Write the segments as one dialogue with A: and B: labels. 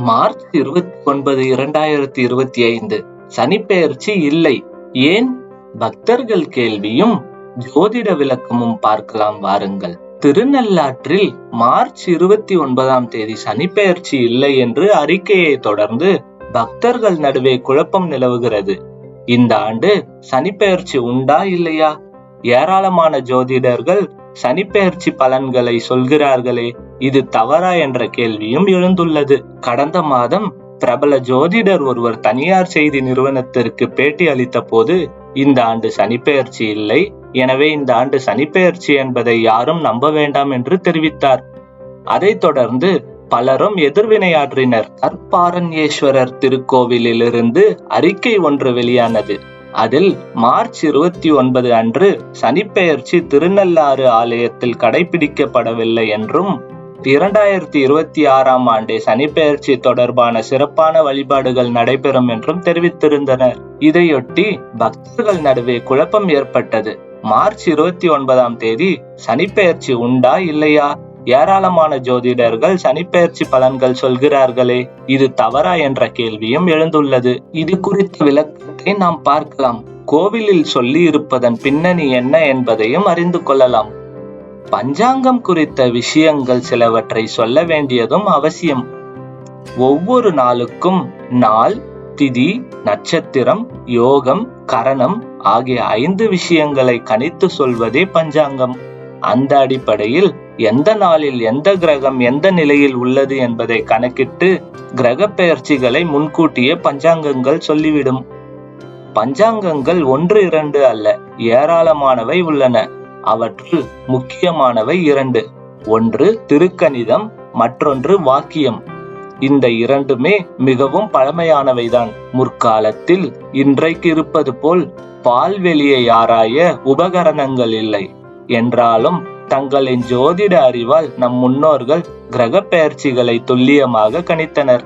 A: March இருபத்தி ஒன்பது இரண்டாயிரத்தி இருபத்தி ஐந்து. சனிப்பெயர்ச்சி இல்லை. ஏன்? பக்தர்கள் கேள்வியும் ஜோதிட விளக்கமும் பார்க்கலாம் வாருங்கள். திருநள்ளாற்றில் மார்ச் இருபத்தி ஒன்பதாம் தேதி சனிப்பெயர்ச்சி இல்லை என்று அறிக்கையை தொடர்ந்து பக்தர்கள் நடுவே குழப்பம் நிலவுகிறது. இந்த ஆண்டு சனிப்பெயர்ச்சி உண்டா இல்லையா? ஏராளமான ஜோதிடர்கள் சனிப்பெயர்ச்சி பலன்களை சொல்கிறார்களே இது தவறா என்ற கேள்வியும் எழுந்துள்ளது. கடந்த மாதம் பிரபல ஜோதிடர் ஒருவர் தனியார் செய்தி நிறுவனத்திற்கு பேட்டி அளித்த போது இந்த ஆண்டு சனிப்பெயர்ச்சி இல்லை எனவே இந்த ஆண்டு சனிப்பெயர்ச்சி என்பதை யாரும் நம்ப வேண்டாம் என்று தெரிவித்தார். அதைத் தொடர்ந்து பலரும் எதிர்வினையாற்றினர். கற்பாரண்யேஸ்வரர் திருக்கோவிலிலிருந்து அறிக்கை ஒன்று வெளியானது. அதில் மார்ச் இருபத்தி ஒன்பது அன்று சனிப்பெயர்ச்சி திருநள்ளாறு ஆலயத்தில் கடைபிடிக்கப்படவில்லை என்றும் இரண்டாயிரத்தி இருபத்தி ஆறாம் ஆண்டே சனிப்பெயர்ச்சி தொடர்பான சிறப்பான வழிபாடுகள் நடைபெறும் என்றும் தெரிவித்திருந்தனர். இதையொட்டி பக்தர்கள் நடுவே குழப்பம் ஏற்பட்டது. மார்ச் இருபத்தி ஒன்பதாம் தேதி சனிப்பெயர்ச்சி உண்டா இல்லையா? ஏராளமான ஜோதிடர்கள் சனிப்பெயர்ச்சி பலன்கள் சொல்கிறார்களே. இது தவறா என்ற கேள்வியும் எழுந்துள்ளது. இது குறித்த விளக்கத்தை நாம் பார்க்கலாம். கோவிலில் சொல்லி இருப்பதன் பின்னணி என்ன என்பதையும் அறிந்து கொள்ளலாம். பஞ்சாங்கம் குறித்த விஷயங்கள் சிலவற்றை சொல்ல வேண்டியதும் அவசியம். ஒவ்வொரு நாளுக்கும் நாள் திதி நட்சத்திரம் யோகம் கரணம் ஆகிய ஐந்து விஷயங்களை கணித்து சொல்வதே பஞ்சாங்கம். அந்த அடிப்படையில் எந்த நாளில் எந்த கிரகம் எந்த நிலையில் உள்ளது என்பதை கணக்கிட்டு கிரக பெயர்ச்சிகளை முன்கூட்டியே பஞ்சாங்கங்கள் சொல்லிவிடும். பஞ்சாங்கங்கள் ஒன்று இரண்டு அல்ல ஏராளமானவை உள்ளன. அவற்றுள் முக்கியமானவை இரண்டு. ஒன்று திருக்கணிதம் மற்றொன்று வாக்கியம். இந்த இரண்டுமே மிகவும் பழமையானவைதான். முற்காலத்தில் இன்றைக்கு இருப்பது போல் பால்வெளியை ஆராய உபகரணங்கள் இல்லை. என்றாலும் தங்களின் ஜோதிட அறிவால் நம் முன்னோர்கள் கிரக பெயர்ச்சிகளை துல்லியமாக கணித்தனர்.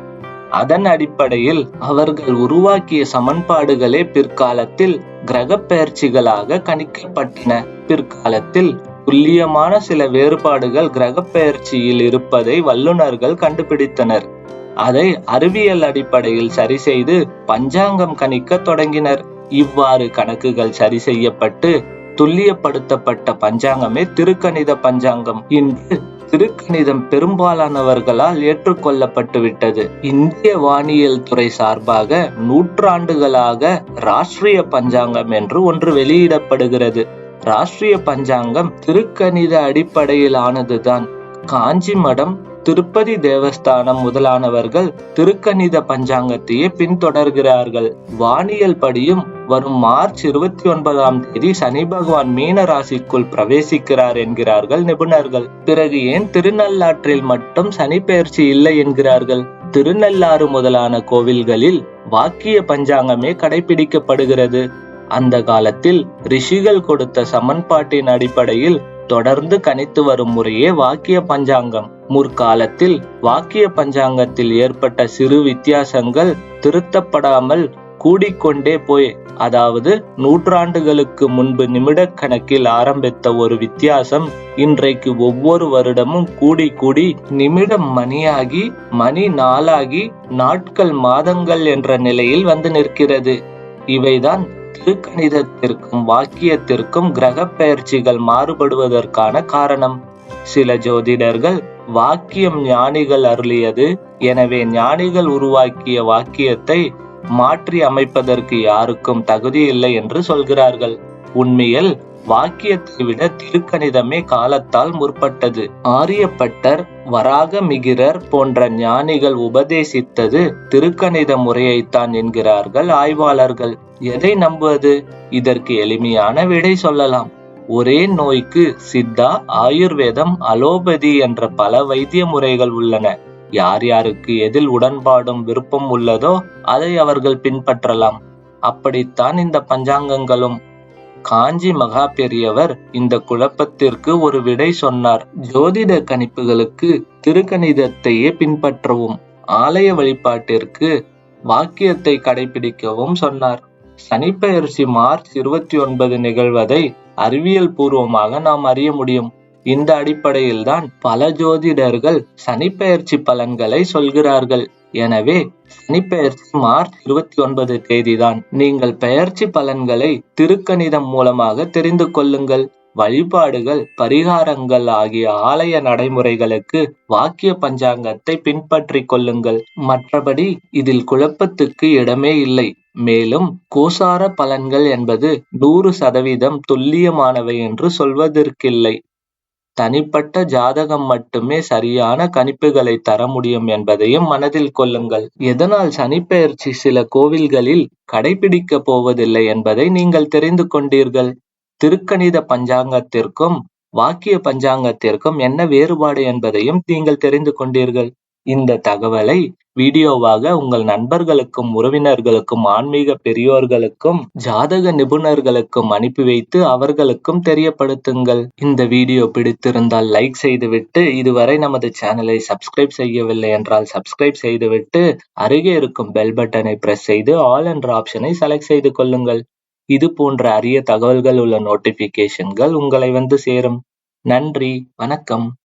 A: அதன் அடிப்படையில் அவர்கள் உருவாக்கிய சமன்பாடுகளே பிற்காலத்தில் கிரக பெயர்ச்சிகளாக கணிக்கப்பட்டன. பிற்காலத்தில் துல்லியமான சில வேறுபாடுகள் கிரக பெயர்ச்சியில் இருப்பதை வல்லுநர்கள் கண்டுபிடித்தனர். அதை அறிவியல் அடிப்படையில் சரி செய்து பஞ்சாங்கம் கணிக்க தொடங்கினர். இவ்வாறு கணக்குகள் சரி செய்யப்பட்டு துல்லியப்படுத்தப்பட்ட பஞ்சாங்கமே திருக்கணித பஞ்சாங்கம். இன்று திருக்கணிதம் பெரும்பாலானவர்களால் ஏற்றுக்கொள்ளப்பட்டுவிட்டது. இந்திய வானியல் துறை சார்பாக நூற்றாண்டுகளாக ராஷ்டிரிய பஞ்சாங்கம் என்று ஒன்று வெளியிடப்படுகிறது. ராஷ்டிரிய பஞ்சாங்கம் திருக்கணித அடிப்படையிலானதுதான். காஞ்சி மடம் திருப்பதி தேவஸ்தானம் முதலானவர்கள் திருக்கணித பஞ்சாங்கத்தையே பின்தொடர்கிறார்கள். வானியல் படியும் வரும் மார்ச் இருபத்தி ஒன்பதாம் தேதி சனி பகவான் மீன ராசிக்குள் பிரவேசிக்கிறார் என்கிறார்கள் நிபுணர்கள். பிறகு ஏன் திருநள்ளாற்றில் மட்டும் சனி பெயர்ச்சி இல்லை என்கிறார்கள்? திருநள்ளாறு முதலான கோவில்களில் வாக்கிய பஞ்சாங்கமே கடைபிடிக்கப்படுகிறது. அந்த காலத்தில் ரிஷிகள் கொடுத்த சமன்பாட்டின் அடிப்படையில் தொடர்ந்து கணித்து வரும் முறையே வாக்கிய பஞ்சாங்கம். முற்காலத்தில் வாக்கிய பஞ்சாங்கத்தில் ஏற்பட்ட சிறு வித்தியாசங்கள் திருத்தப்படாமல் கூடிக்கொண்டே போய் அதாவது நூற்றாண்டுகளுக்கு முன்பு நிமிட கணக்கில் ஆரம்பித்த ஒரு வித்தியாசம் இன்றைக்கு ஒவ்வொரு வருடமும் கூடி கூடி நிமிடம் மணியாகி மணி நாளாகி நாட்கள் மாதங்கள் என்ற நிலையில் வந்து நிற்கிறது. இவைதான் திருக்கணிதத்திற்கும் வாக்கியத்திற்கும் கிரக பெயர்ச்சிகள் மாறுபடுவதற்கான காரணம். சில ஜோதிடர்கள் வாக்கியம் ஞானிகள் அருளியது. எனவே ஞானிகள் உருவாக்கிய வாக்கியத்தை மாற்றி அமைப்பதற்கு யாருக்கும் தகுதி இல்லை என்று சொல்கிறார்கள். உண்மையில் வாக்கியத்தை விட திருக்கணிதமே காலத்தால் முற்பட்டது. ஆரியப்பட்டர் வராக மிகிரர் போன்ற ஞானிகள் உபதேசித்தது திருக்கணித முறையைத்தான் என்கிறார்கள் ஆய்வாளர்கள். எதை நம்புவது? இதற்கு எளிமையான விடை சொல்லலாம். ஒரே நோய்க்கு சித்தா ஆயுர்வேதம் அலோபதி என்ற பல வைத்திய முறைகள் உள்ளன. யார் யாருக்கு எதில் உடன்பாடும் விருப்பம் உள்ளதோ அதை அவர்கள் பின்பற்றலாம். அப்படித்தான் இந்த பஞ்சாங்கங்களும். காஞ்சி மகா பெரியவர் இந்த குழப்பத்திற்கு ஒரு விடை சொன்னார். ஜோதிட கணிப்புகளுக்கு திருக்கணிதத்தையே பின்பற்றவும். ஆலய வழிபாட்டிற்கு வாக்கியத்தை கடைபிடிக்கவும் சொன்னார். சனிப்பெயர்ச்சி மார்ச் இருபத்தி ஒன்பது நிகழ்வதை அறிவியல் பூர்வமாக நாம் அறிய முடியும். இந்த அடிப்படையில்தான் பல ஜோதிடர்கள் சனிப்பெயர்ச்சி பலன்களை சொல்கிறார்கள். எனவே சனிப்பெயர்ச்சி மார்ச் இருபத்தி ஒன்பது தேதிதான். நீங்கள் பெயர்ச்சி பலன்களை திருக்கணிதம் மூலமாக தெரிந்து கொள்ளுங்கள். வழிபாடுகள் பரிகாரங்கள் ஆகிய ஆலய நடைமுறைகளுக்கு வாக்கிய பஞ்சாங்கத்தை பின்பற்றிக் கொள்ளுங்கள். மற்றபடி இதில் குழப்பத்துக்கு இடமே இல்லை. மேலும் கோசார பலன்கள் என்பது நூறு சதவீதம் துல்லியமானவை என்று சொல்வதற்கில்லை. தனிப்பட்ட ஜாதகம் மட்டுமே சரியான கணிப்புகளை தர முடியும் என்பதையும் மனதில் கொள்ளுங்கள். எதனால் சனிப்பெயர்ச்சி சில கோவில்களில் கடைபிடிக்க போவதில்லை என்பதை நீங்கள் தெரிந்து கொண்டீர்கள். திருக்கணித பஞ்சாங்கத்திற்கும் வாக்கிய பஞ்சாங்கத்திற்கும் என்ன வேறுபாடு என்பதையும் நீங்கள் தெரிந்து கொண்டீர்கள். இந்த தகவலை வீடியோவாக உங்கள் நண்பர்களுக்கும் உறவினர்களுக்கும் ஆன்மீக பெரியோர்களுக்கும் ஜாதக நிபுணர்களுக்கும் அனுப்பி வைத்து அவர்களுக்கும் தெரியப்படுத்துங்கள். இந்த வீடியோ பிடித்திருந்தால் லைக் செய்துவிட்டு இதுவரை நமது சேனலை சப்ஸ்கிரைப் செய்யவில்லை என்றால் சப்ஸ்கிரைப் செய்துவிட்டு அருகே இருக்கும் பெல் பட்டனை பிரஸ் செய்து ஆல் என்ற ஆப்ஷனை செலக்ட் செய்து கொள்ளுங்கள். இது போன்ற அரிய தகவல்கள் உள்ள நோட்டிபிகேஷன்கள் உங்களை வந்து சேரும். நன்றி வணக்கம்.